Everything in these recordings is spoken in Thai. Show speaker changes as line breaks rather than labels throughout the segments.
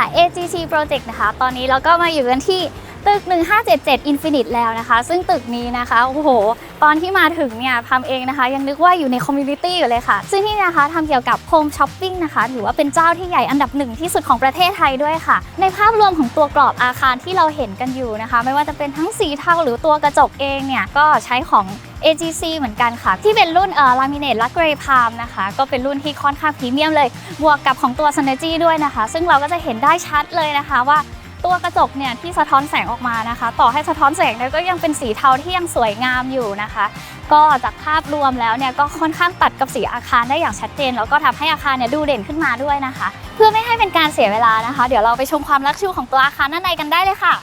รเจกต์นะคะ ตอนนี้เราก็มาอยู่กันที่ตึก 1577 Infinite แล้วนะคะ ซึ่งตึกนี้นะคะ โอ้โห ตอนที่มาถึงเนี่ยทำเองนะคะ ยังนึกว่าอยู่ในคอมมูนิตี้อยู่เลยค่ะ ซึ่งที่นี่นะคะทำเกี่ยวกับโฮมช้อปปิ้งนะคะ ถือว่าเป็นเจ้าที่ใหญ่อันดับหนึ่งที่สุดของประเทศไทยด้วยค่ะ ในภาพรวมของตัวกรอบอาคารที่เราเห็นกันอยู่นะคะ ไม่ว่าจะเป็นทั้งสีเทาหรือตัวกระจกเองเนี่ย ก็ใช้ของ AGC เหมือนกันค่ะ ที่เป็นรุ่นเอ่อ Laminate และ Grey Palm นะคะ ก็เป็นรุ่นที่ค่อนข้างพรีเมียมเลย บวกกับของตัว Synergy ด้วยนะคะ ซึ่งเราก็จะเห็นได้ชัดเลยนะคะว่าตัวกระจกเนี่ยที่สะท้อนแสงออกมานะคะ ต่อให้สะท้อนแสงเนี่ยก็ยังเป็นสีเทาที่ยังสวยงามอยู่นะคะ ก็จากภาพรวมแล้วเนี่ยก็ค่อนข้างตัดกับสีอาคารได้อย่างชัดเจน แล้วก็ทำให้อาคารเนี่ยดูเด่นขึ้นมาด้วยนะคะ เพื่อไม่ให้เป็นการเสียเวลานะคะ เดี๋ยวเราไปชมความลักชูของตัวอาคารด้านในกันได้เลยค่ะ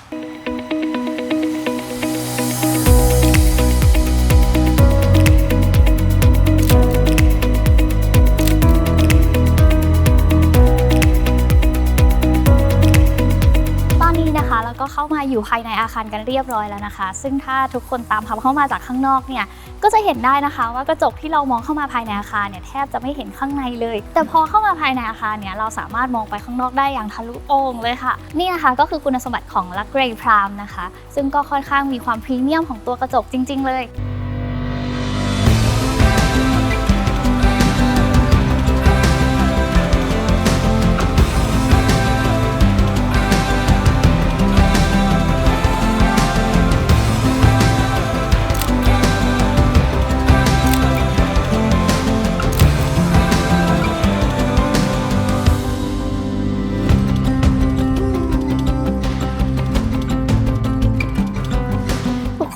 เข้ามาอยู่ภายในอาคารกันเรียบร้อยแล้วนะคะ ซึ่งถ้าทุกคนตามพับเข้ามาจากข้างนอกเนี่ยก็จะเห็นได้นะคะว่ากระจกที่เรามองเข้ามาภายในอาคารเนี่ยแทบจะไม่เห็นข้างในเลย แต่พอเข้ามาภายในอาคารเนี่ยเราสามารถมองไปข้างนอกได้อย่างทะลุโอ่งเลยค่ะ นี่นะคะก็คือคุณสมบัติของลักเกรย์พรามนะคะ ซึ่งก็ค่อนข้างมีความพรีเมียมของตัวกระจกจริง ๆ เลย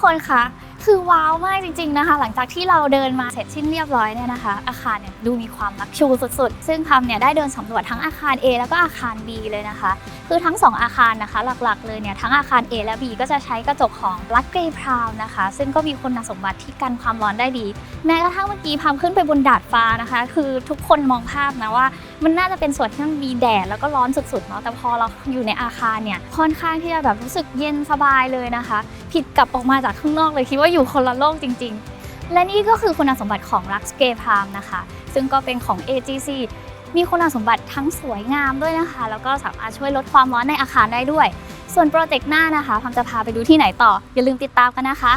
คนคะคือว้าวมากจริง ๆนะคะ หลังจากที่เราเดินมาเสร็จสิ้นเรียบร้อยเนี่ยนะคะ อาคารเนี่ยดูมีความลักชูสุดๆ ซึ่งพามเนี่ยได้เดินสำรวจทั้งอาคาร A แล้วก็อาคาร B เลยนะคะ คือทั้ง 2 อาคารนะคะ หลักๆ เลยเนี่ยทั้งอาคาร A และ B ก็จะใช้กระจกของ Black Grey Proud นะคะ ซึ่งก็มีคุณสมบัติที่กันความร้อนได้ดี แม้กระทั่งเมื่อกี้พามขึ้นไปบนดาดฟ้านะคะ คือทุกคนมองภาพนะว่า มันน่าจะเป็นส่วนที่มันมีแดดแล้วก็ร้อนสุดๆเนาะแต่พอเราอยู่ในอาคารเนี่ยค่อนข้างที่จะแบบรู้สึกเย็นสบายเลยนะคะ ผิดกลับออกมาจากข้างนอกเลยคิดว่าอยู่คนละโลกจริง ๆ และนี่ก็คือคุณสมบัติของ Lux g a y Palm นะคะ ซึ่งก็เป็นของ AGC มีคุณสมบัติทั้งสวยงามด้วยนะคะ แล้วก็สามารถช่วยลดความร้อนในอาคารได้ด้วย ส่วนโปรเจกต์หน้านะคะพามจะพาไปดูที่ไหนต่อ อย่าลืมติดตามกันนะคะ